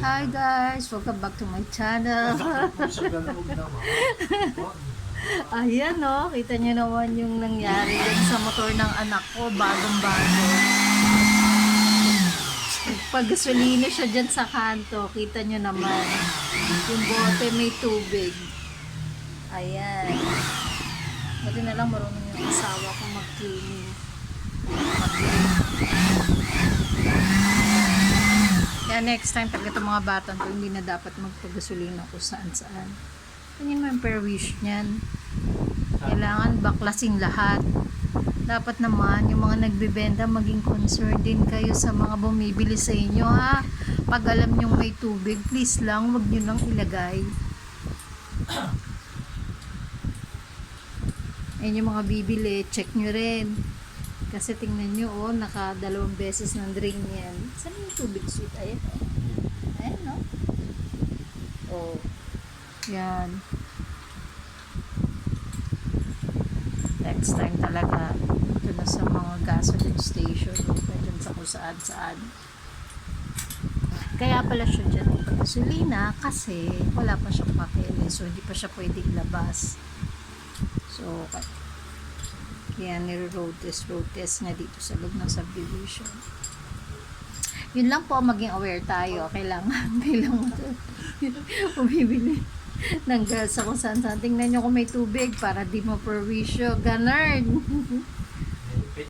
Hi guys! Welcome back to my channel. Ayan no, kita nyo naman yung nangyari sa motor ng anak ko, bagong bago. Pag gasolina siya dyan sa kanto, kita nyo naman. Yung bote may tubig. Ayan. Buti na lang marunong yung asawa ko mag-cleaning. Next time, pag itong mga bata hindi na dapat magpagasolina kung saan saan. Ganyan mo yung per-wish niyan. Kailangan baklasing lahat. Dapat naman, yung mga nagbibenta, maging concerned din kayo sa mga bumibili sa inyo, ha? Pag alam nyo may tubig, please lang, wag nyo lang ilagay. Ayun yung mga bibili, check nyo rin. Kasi tingnan nyo, oh, naka dalawang beses ng drain yan. Saan yung tubig sweet? Ayan, oh. Ayan, no? Oh. Yan. Next time talaga, ito na sa mga gasoline station, dyan sa kung saan saan. Kaya pala siya dyan ng gasolina kasi wala pa siyang papel, so hindi pa siya pwede ilabas. So, kaya nire-road test, road test nga dito sa loob ng subdivision. Yun lang po, maging aware tayo. Kailangan, kailangan bumibili ng gas sa kung saan saan. Tingnan nyo kung may tubig para di mo perwisyo. Ganun.